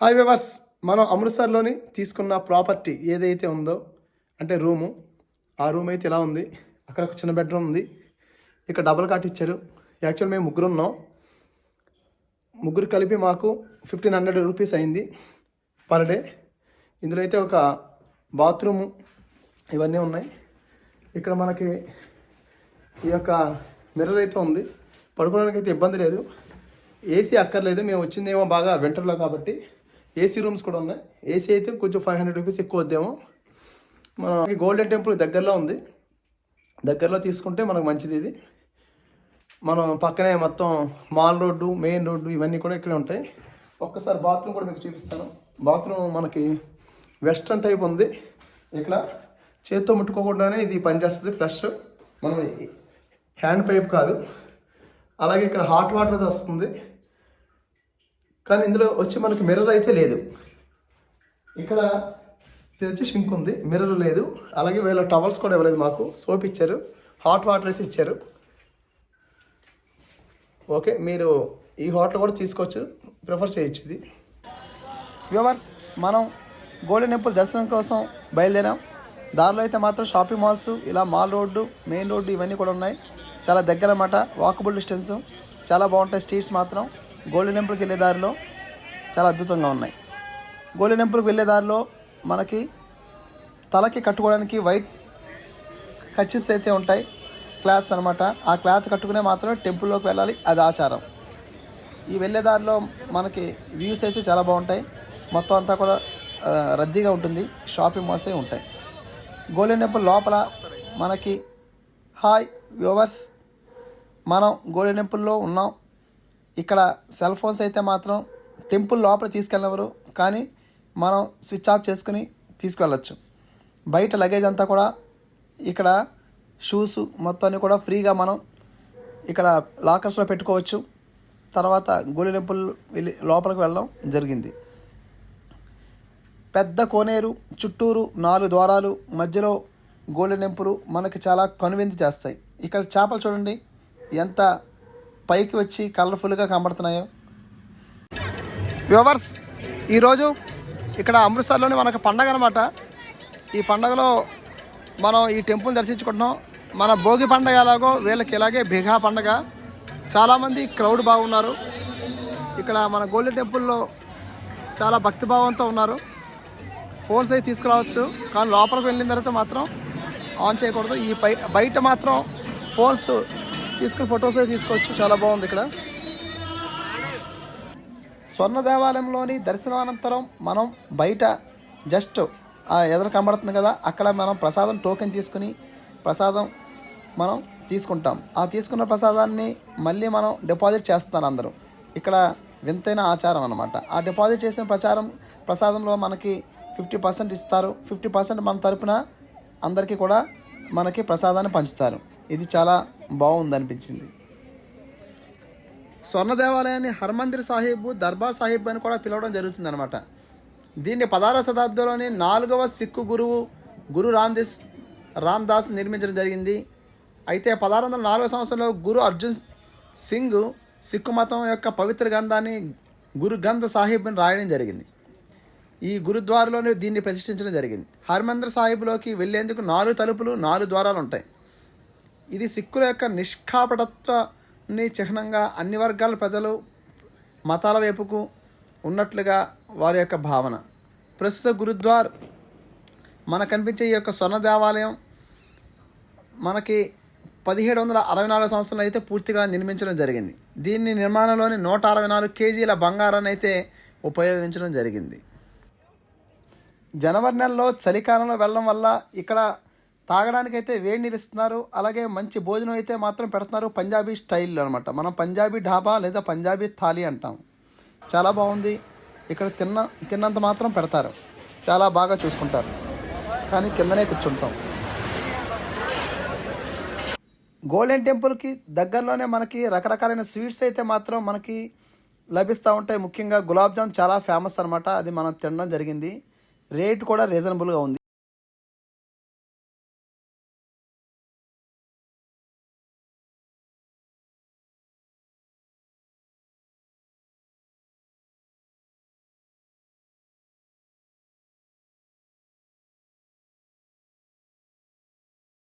Hi viewers మనం అమృత్సర్లోని తీసుకున్న property ఏదైతే ఉందో అంటే రూము ఆ రూమ్ అయితే ఇలా ఉంది. అక్కడ ఒక చిన్న బెడ్రూమ్ ఉంది. ఇక్కడ డబుల్ కాట్ ఇచ్చారు. యాక్చువల్ మేము ముగ్గురు ఉన్నాం. ముగ్గురు కలిపి మాకు ఫిఫ్టీన్ హండ్రెడ్ రూపీస్ అయింది పర్ డే. ఇందులో అయితే ఒక బాత్రూము ఇవన్నీ ఉన్నాయి. ఇక్కడ మనకి ఈ యొక్క మిర్రర్ అయితే ఉంది. పడుకోవడానికి అయితే ఇబ్బంది లేదు. ఏసీ అక్కర్లేదు. మేము వచ్చిందేమో బాగా వింటర్లో కాబట్టి. ఏసీ రూమ్స్ కూడా ఉన్నాయి. ఏసీ అయితే కొంచెం ఫైవ్ హండ్రెడ్ రూపీస్ ఎక్కువ వద్దేమో. మన గోల్డెన్ టెంపుల్ దగ్గరలో ఉంది. దగ్గరలో తీసుకుంటే మనకు మంచిది ఇది. మనం పక్కనే మొత్తం మాల్ రోడ్డు మెయిన్ రోడ్డు ఇవన్నీ కూడా ఇక్కడే ఉంటాయి. ఒక్కసారి బాత్రూమ్ కూడా మీకు చూపిస్తాను. బాత్రూమ్ మనకి వెస్ట్రన్ టైప్ ఉంది. ఇక్కడ చేత్తో ముట్టుకోకుండానే ఇది పనిచేస్తుంది ఫ్లష్ మనం హ్యాండ్ పైప్ కాదు. అలాగే ఇక్కడ హాట్ వాటర్ వస్తుంది. కానీ ఇందులో వచ్చి మనకి మిర్రర్ అయితే లేదు. ఇక్కడ ఇది వచ్చి షింక్ ఉంది మిర్రర్ లేదు. అలాగే వీళ్ళ టవల్స్ కూడా ఇవ్వలేదు మాకు. సోప్ ఇచ్చారు హాట్ వాటర్ అయితే ఇచ్చారు. ఓకే మీరు ఈ హోటల్ కూడా తీసుకోవచ్చు ప్రిఫర్ చేయొచ్చు ఇది. వ్యూవర్స్ మనం గోల్డెన్ టెంపుల్ దర్శనం కోసం బయలుదేరాం. దారిలో అయితే మాత్రం షాపింగ్ మాల్స్ ఇలా మాల్ రోడ్డు మెయిన్ రోడ్డు ఇవన్నీ కూడా ఉన్నాయి. చాలా దగ్గర అన్నమాట వాకబుల్ డిస్టెన్స్ చాలా బాగుంటాయి స్ట్రీట్స్ మాత్రం. గోల్డెన్ టెంపుల్కి వెళ్ళే దారిలో చాలా అద్భుతంగా ఉన్నాయి. గోల్డెన్ టెంపుల్కి వెళ్ళే దారిలో మనకి తలకి కట్టుకోవడానికి వైట్ కచ్చిప్స్ అయితే ఉంటాయి. క్లాత్స్ అనమాట ఆ క్లాత్ కట్టుకునే మాత్రమే టెంపుల్లోకి వెళ్ళాలి. అది ఆచారం. ఈ వెళ్ళే దారిలో మనకి వ్యూస్ అయితే చాలా బాగుంటాయి. మొత్తం అంతా కూడా రద్దీగా ఉంటుంది. షాపింగ్ మాల్సే ఉంటాయి. గోల్డెన్ టెంపుల్ లోపల మనకి హాయ్ వ్యూవర్స్ మనం గోల్డెన్ టెంపుల్లో ఉన్నాం. ఇక్కడ సెల్ ఫోన్స్ అయితే మాత్రం టెంపుల్ లోపల తీసుకెళ్ళవరు కానీ మనం స్విచ్ ఆఫ్ చేసుకుని తీసుకెళ్ళచ్చు బయట లగేజ్ అంతా కూడా ఇక్కడ షూస్ మొత్తాన్ని కూడా ఫ్రీగా మనం ఇక్కడ లాకర్స్లో పెట్టుకోవచ్చు. తర్వాత గోల్డెన్ టెంపుల్ వెళ్ళి లోపలికి వెళ్ళడం జరిగింది. పెద్ద కోనేరు చుట్టూరు నాలుగు ద్వారాలు మధ్యలో గోల్డెన్ టెంపుల్ మనకి చాలా కనువిందు చేస్తాయి. ఇక్కడ చేపలు చూడండి ఎంత పైకి వచ్చి కలర్ఫుల్గా కనబడుతున్నాయో? వ్యూవర్స్ ఈరోజు ఇక్కడ అమృత్సర్లోని మనకు పండగ అనమాట ఈ పండగలో మనం ఈ టెంపుల్ దర్శించుకుంటున్నాం. మన భోగి పండగ ఎలాగో వీళ్ళకి ఇలాగే బిఘా పండగ. చాలామంది క్రౌడ్ బాగున్నారు. ఇక్కడ మన గోల్డెన్ టెంపుల్లో చాలా భక్తిభావంతో ఉన్నారు. ఫోన్స్ అయితే తీసుకురావచ్చు. కానీ లోపలికి వెళ్ళిన తర్వాత మాత్రం ఆన్ చేయకూడదు. ఈ బయట మాత్రం ఫోన్స్ తీసుకుని ఫొటోస్ అయితే తీసుకోవచ్చు. చాలా బాగుంది ఇక్కడ. స్వర్ణ దేవాలయంలోని దర్శనానంతరం మనం బయట జస్ట్ ఆ ఎదురు కనబడుతుంది కదా అక్కడ మనం ప్రసాదం టోకెన్ తీసుకుని ప్రసాదం మనం తీసుకుంటాం. ఆ తీసుకున్న ప్రసాదాన్ని మళ్ళీ మనం డిపాజిట్ చేస్తారు అందరూ. ఇక్కడ వింతైన ఆచారం అనమాట ఆ డిపాజిట్ చేసిన ప్రచారం ప్రసాదంలో మనకి ఫిఫ్టీ పర్సెంట్ ఇస్తారు. ఫిఫ్టీ పర్సెంట్ మన తరపున అందరికీ కూడా మనకి ప్రసాదాన్ని పంచుతారు. ఇది చాలా బాగుంది అనిపించింది స్వర్ణ దేవాలయాన్ని హర్మందిర్ సాహిబ్ దర్బార్ సాహిబ్ అని కూడా పిలవడం జరుగుతుంది అనమాట దీన్ని పదహారవ శతాబ్దంలోని నాలుగవ సిక్కు గురువు గురు రామ్దేస్ రామ్దాస్ నిర్మించడం జరిగింది. అయితే పదహారు వందల నాలుగవ సంవత్సరంలో గురు అర్జున్ సింగ్ సిక్కు మతం యొక్క పవిత్ర గ్రంథాన్ని గురు గ్రంథ సాహిబ్ అని రాయడం జరిగింది. ఈ గురుద్వారలోనే దీన్ని ప్రతిష్ఠించడం జరిగింది. హర్మందర్ సాహిబ్లోకి వెళ్ళేందుకు నాలుగు తలుపులు నాలుగు ద్వారాలు ఉంటాయి ఇది సిక్కుల యొక్క నిష్కాపటత్వాన్ని చిహ్నంగా అన్ని వర్గాల ప్రజలు మతాల వైపుకు ఉన్నట్లుగా వారి యొక్క భావన. ప్రస్తుత గురుద్వార్ మన కనిపించే ఈ యొక్క స్వర్ణ దేవాలయం మనకి పదిహేడు వందల అరవై నాలుగు సంవత్సరంలో అయితే పూర్తిగా నిర్మించడం జరిగింది. దీన్ని నిర్మాణంలోని నూట అరవై నాలుగు కేజీల బంగారాన్ని అయితే ఉపయోగించడం జరిగింది. జనవరి నెలలో చలికాలంలో వెళ్ళడం వల్ల ఇక్కడ తాగడానికైతే వేడి నీళ్ళు ఇస్తున్నారు. అలాగే మంచి భోజనం అయితే మాత్రం పెడుతున్నారు పంజాబీ స్టైల్లో అనమాట మనం పంజాబీ ఢాబా లేదా పంజాబీ థాలీ అంటాం. చాలా బాగుంది. ఇక్కడ తిన్న తిన్నంత మాత్రం పెడతారు. చాలా బాగా చూసుకుంటారు. కానీ కిందనే కూర్చుంటాం. గోల్డెన్ టెంపుల్కి దగ్గరలోనే మనకి రకరకాలైన స్వీట్స్ అయితే మాత్రం మనకి లభిస్తూ ఉంటాయి. ముఖ్యంగా గులాబ్ జామ్ చాలా ఫేమస్ అనమాట అది మనం తినడం జరిగింది. రేట్ కూడా రీజనబుల్గా ఉంది.